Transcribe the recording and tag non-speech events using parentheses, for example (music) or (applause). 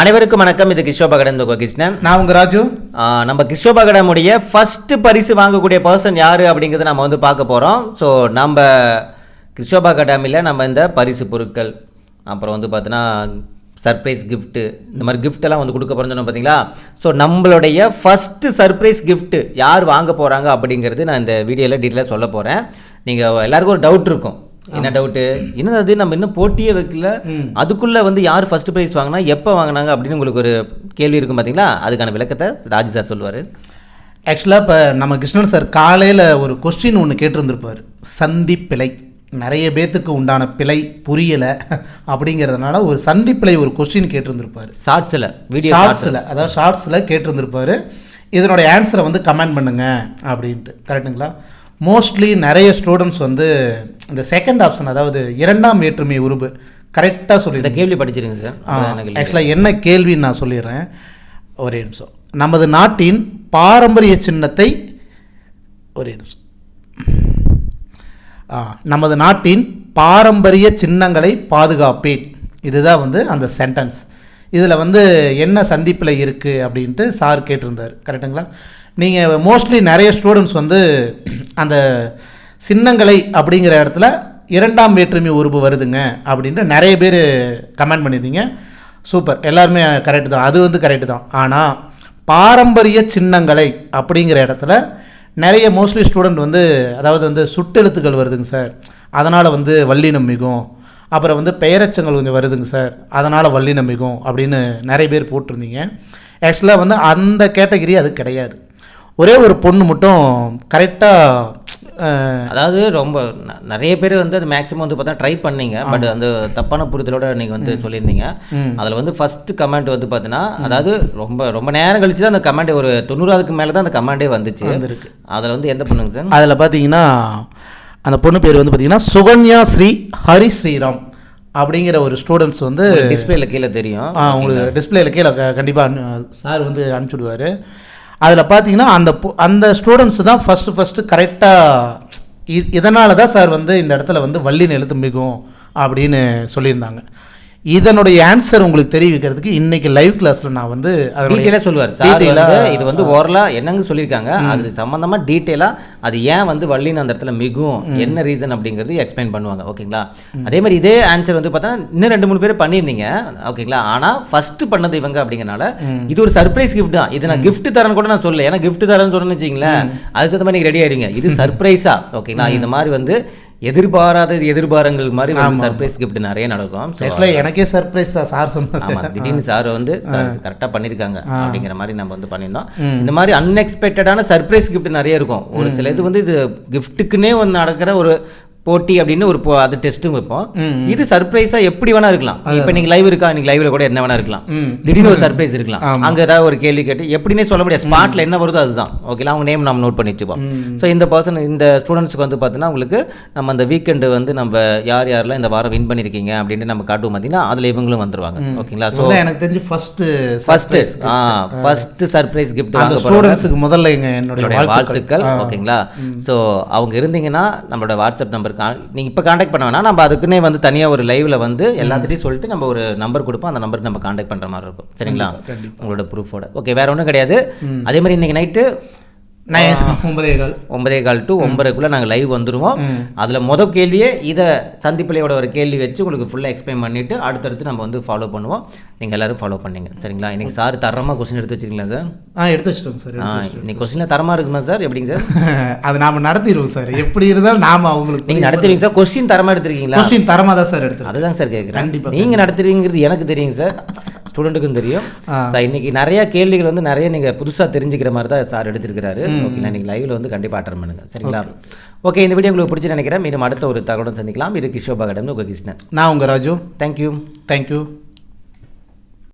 அனைவருக்கும் வணக்கம். இது கிஷோபா கடன் கிருஷ்ணன். நான் உங்க ராஜு. நம்ம கிஷோபா கடமுடைய ஃபர்ஸ்ட் பரிசு வாங்கக்கூடிய பர்சன் யாரு அப்படிங்கிறத நம்ம வந்து பார்க்க போகிறோம் ஸோ நம்ம கிஷோபா அகாடமியில் நம்ம இந்த பரிசு பொருட்கள் அப்புறம் வந்து பார்த்தீங்கன்னா சர்ப்ரைஸ் gift இந்த மாதிரி எல்லாம் வந்து கொடுக்க போகிறோம்னு பார்த்தீங்களா ஸோ நம்மளுடைய ஃபஸ்ட்டு சர்ப்ரைஸ் gift யார் வாங்க போகிறாங்க அப்படிங்கிறது நான் இந்த வீடியோவில் டீட்டெயிலாக சொல்ல போகிறேன் நீங்கள் எல்லாருக்கும் ஒரு டவுட் இருக்கும். என்ன டவுட்டு என்னது அது? நம்ம இன்னும் போட்டியே வைக்கல. அதுக்குள்ள வந்து யார் ஃபர்ஸ்ட் ப்ரைஸ் வாங்கினா எப்போ வாங்கினாங்க அப்படின்னு உங்களுக்கு ஒரு கேள்வி இருக்கும் பார்த்தீங்களா அதுக்கான விளக்கத்தை ராஜு சார் சொல்லுவார். ஆக்சுவலாக இப்போ நம்ம கிருஷ்ணன் சார் காலையில் ஒரு கொஸ்டின் ஒன்று கேட்டிருந்திருப்பார். சந்தி பிழை. நிறைய பேத்துக்கு உண்டான பிழை புரியலை (laughs) அப்படிங்கிறதுனால ஒரு சந்தி பிழை ஒரு கொஸ்டின் கேட்டிருந்திருப்பார். ஷார்ட்ஸில் வீடியோ ஷார்ட்ஸில் அதாவது ஷார்ட்ஸில் கேட்டிருந்திருப்பாரு. இதனுடைய ஆன்சரை வந்து கமெண்ட் பண்ணுங்க அப்படின்ட்டு. கரெக்டுங்களா மோஸ்ட்லி நிறைய ஸ்டூடெண்ட்ஸ் வந்து இந்த செகண்ட் ஆப்ஷன் அதாவது இரண்டாம் வேற்றுமை உருவு கரெக்டாக சொல்லி இந்த கேள்வி படிச்சிருங்க சார். ஆக்சுவலாக என்ன கேள்வின்னு நான் சொல்லிடுறேன். ஒரே நிமிஷம். நமது நாட்டின் பாரம்பரிய சின்னத்தை ஒரே நிமிஷம். நமது நாட்டின் பாரம்பரிய சின்னங்களை பாதுகாப்பேன். இதுதான் வந்து அந்த சென்டென்ஸ் இதில் வந்து என்ன சந்திப்பில் இருக்குது அப்படின்ட்டு சார் கேட்டிருந்தார். கரெக்டுங்களா நீங்கள் மோஸ்ட்லி நிறைய ஸ்டூடெண்ட்ஸ் வந்து அந்த சின்னங்களை அப்படிங்கிற இடத்துல இரண்டாம் வேற்றுமை உருவு வருதுங்க அப்படின்ட்டு நிறைய பேர் கமெண்ட் பண்ணியிருந்தீங்க. சூப்பர். எல்லாருமே கரெக்டு தான். அது வந்து கரெக்டு தான். ஆனால் பாரம்பரிய சின்னங்களை அப்படிங்கிற இடத்துல நிறைய மோஸ்ட்லி ஸ்டூடெண்ட் வந்து அதாவது வந்து சுட்டெழுத்துக்கள் வருதுங்க சார். அதனால் வந்து வல்லினம் மிகும். அப்புறம் வந்து பெயரச்சங்கள் கொஞ்சம் வருதுங்க சார். அதனால் வல்லினம் மிகும் அப்படின்னு நிறைய பேர் போட்டிருந்தீங்க. ஆக்சுவலாக வந்து அந்த கேட்டகிரி அது கிடையாது. ஒரே ஒரு பொண்ணு மட்டும் கரெக்டாக அதாவது ரொம்ப நிறைய பேர் வந்து அது மேக்ஸிமம் வந்து பார்த்தா ட்ரை பண்ணீங்க. பட் அந்த தப்பான புரிதலோட நீங்கள் வந்து சொல்லியிருந்தீங்க. அதில் வந்து ஃபர்ஸ்ட் கமெண்ட் வந்து பார்த்தீங்கன்னா அதாவது ரொம்ப ரொம்ப நேரம் கழிச்சு தான் அந்த கமெண்ட் ஒரு தொண்ணூறாவதுக்கு மேலே தான் அந்த கமெண்டே வந்துச்சு. அதில் வந்து எந்த பொண்ணுங்க சார்? அதில் பார்த்தீங்கன்னா அந்த பொண்ணு பேர் வந்து பார்த்தீங்கன்னா சுகன்யா ஸ்ரீ ஹரி ஸ்ரீராம் அப்படிங்கிற ஒரு ஸ்டூடெண்ட்ஸ் வந்து டிஸ்பிளேல கீழே தெரியும். உங்களுக்கு டிஸ்பிளேல கீழே கண்டிப்பாக சார் வந்து அனுப்பிச்சுடுவார். அதில் பார்த்தீங்கன்னா அந்த அந்த ஸ்டூடெண்ட்ஸ் தான் ஃபஸ்ட்டு ஃபஸ்ட்டு கரெக்டாக இதனால தான் சார் வந்து இந்த இடத்துல வந்து வள்ளின் எழுத்து மிகும் அப்படின்னு சொல்லியிருந்தாங்க. இதனுடைய ஆன்சர் உங்களுக்கு தெரிவிக்கிறதுக்கு இன்னைக்கு லைவ் கிளாஸில் நான் வந்து டீட்டெயிலாக சொல்லுவார். வந்து இது வந்து ஓரலாக என்னங்க சொல்லியிருக்காங்க? அது சம்மந்தமாக டீட்டெயிலாக அது ஏன் வந்து வள்ளின்னு அந்த இடத்துல மிகும்? என்ன ரீசன் அப்படிங்கிறது எக்ஸ்பிளைன் பண்ணுவாங்க. ஓகேங்களா அதே மாதிரி இதே ஆன்சர் வந்து பார்த்தா இன்னும் ரெண்டு மூணு பேர் பண்ணியிருந்தீங்க. ஓகேங்களா ஆனால் ஃபர்ஸ்ட் பண்ணது இவங்க அப்படிங்கறனால இது ஒரு சர்ப்ரைஸ் கிஃப்ட் தான். இது நான் gift தரேன்னு கூட நான் சொல்லல. ஏன்னா gift தரேன்னு சொன்னேன்னு வச்சிங்களேன் அதுக்கு தகுந்த மாதிரி நீங்கள் ரெடி ஆயிடுங்க. இது (laughs) சர்ப்ரைஸா ஓகேங்களா இந்த மாதிரி வந்து எதிர்பாராத எதிர்பாரங்கள் மாதிரி சர்ப்ரைஸ் gift நிறைய நடக்கும். ஆக்சுவலாக எனக்கே சர்ப்ரைஸ் தான் சார் சொன்னது. ஆமா திடீர்னு சார் வந்து கரெக்டாக பண்ணியிருக்காங்க அப்படிங்கிற மாதிரி நம்ம வந்து பண்ணியிருந்தோம். இந்த மாதிரி அன்எக்ஸ்பெக்டடான சர்ப்ரைஸ் கிஃப்ட் நிறைய இருக்கும். ஒரு சில இது வந்து இது கிஃப்ட்டுக்குன்னே வந்து நடக்கிற ஒரு போட்டி அப்படின்னு ஒரு அது டெஸ்ட்டும் வைப்போம். இது சர்ப்ரைஸா எப்படி வேணா இருக்கலாம். இப்போ நீங்க லைவ் இருக்கா? நீங்க லைவ்ல கூட என்ன வேணா இருக்கலாம். திடீர்னு ஒரு சர்ப்ரைஸ் இருக்கலாம். அங்க ஏதாவது ஒரு கேள்வி கேட்டு எப்படின்னே சொல்ல முடியாது. ஸ்பாட்ல என்ன வருதோ அதுதான். ஓகேங்களா அவங்க நேம் நம்ம நோட் பண்ணி வச்சுப்போம் ஸோ இந்த பர்சன் இந்த ஸ்டூடெண்ட்ஸ்க்கு வந்து பார்த்தீங்கன்னா உங்களுக்கு நம்ம அந்த வீக்கெண்டு வந்து நம்ம யார் யாரெல்லாம் இந்த வாரம் வின் பண்ணியிருக்கீங்க அப்படின்ட்டு நம்ம காட்டுவோம் பார்த்தீங்கன்னா அதில் இவங்களும் வந்துருவாங்க. ஓகேங்களா ஸோ எனக்கு தெரிஞ்சு ஃபஸ்ட்டு ஃபர்ஸ்ட் ஆ ஃபர்ஸ்ட் சர்ப்ரைஸ் கிஃப்ட் அந்த ஸ்டூடெண்ட்ஸுக்கு முதல்ல என்னுடைய வாழ்த்துக்கள். ஓகேங்களா ஸோ அவங்க இருந்தீங்கன்னா நம்மளோட வாட்ஸ்அப் நம்பருக்கு நீங்கள் இப்போ காண்டாக்ட் பண்ண வேணாம். நம்ம அதுக்குன்னே வந்து தனியாக ஒரு லைவ்ல வந்து எல்லாத்திட்டையும் சொல்லிட்டு நம்ம ஒரு நம்பர் கொடுப்போம். அந்த நம்பருக்கு நம்ம காண்டாக்ட் பண்ணுற மாதிரி இருக்கும். சரிங்களா? உங்களோட ப்ரூஃபோட ஓகே வேற ஒன்றும் கிடையாது. அதே மாதிரி இன்னைக்கு நைட்டு நைன் ஒன்பதேகால் ஒன்பதே கால். டு ஒன்பதுக்குள்ளே நாங்கள் லைவ் வந்துருவோம். அதில் முத கேள்வியே இதை சந்திப்பிள்ளையோட ஒரு கேள்வி வச்சு உங்களுக்கு ஃபுல்லாக எக்ஸ்பிளைன் பண்ணிவிட்டு அடுத்தடுத்து நம்ம வந்து ஃபாலோ பண்ணுவோம். நீங்கள் எல்லாரும் ஃபாலோ பண்ணீங்க. சரிங்களா? இன்னைக்கு சார் தரமாக கொஸ்டின் எடுத்து வச்சிருக்கீங்களா சார்? ஆ எடுத்து வச்சிட்டோங்க சார் ஆ இன்னைக்கு கொஸ்டினில் தரமாக இருக்குமா சார்? எப்படிங்க சார்? (laughs) அது நாம நடத்திடுவோம் சார். எப்படி இருந்தாலும் நாம அவங்களுக்கு நீங்கள் நடத்துறீங்க சார்? கொஸ்டின் தரமாக எடுத்திருக்கீங்களா? கொஸ்டின் தரமா தான் சார் எடுத்து அதுதான் சார் கேட்குறேன் கண்டிப்பா, நீங்கள் நடத்துறீங்கிறது எனக்கு தெரியுங்க சார். ஸ்டூடெண்ட்டுக்கும் தெரியும். சார் இன்னைக்கு நிறைய கேள்விகள் வந்து நிறைய நீங்கள் புதுசாக தெரிஞ்சுக்கிற மாதிரி தான் சார் எடுத்திருக்கிறாரு. ஓகேங்களா நீங்கள் லைவில் வந்து கண்டிப்பாக அட்டன் பண்ணுங்க. சரிங்களா? ஓகே இந்த வீடியோ உங்களுக்கு பிடிச்சி நினைக்கிறேன். மீண்டும் அடுத்த ஒரு தகவலுடன் சந்திக்கலாம். இது கிஷோபா கடந்து உங்கள் கிருஷ்ணன். நான் உங்க ராஜு. Thank you thank you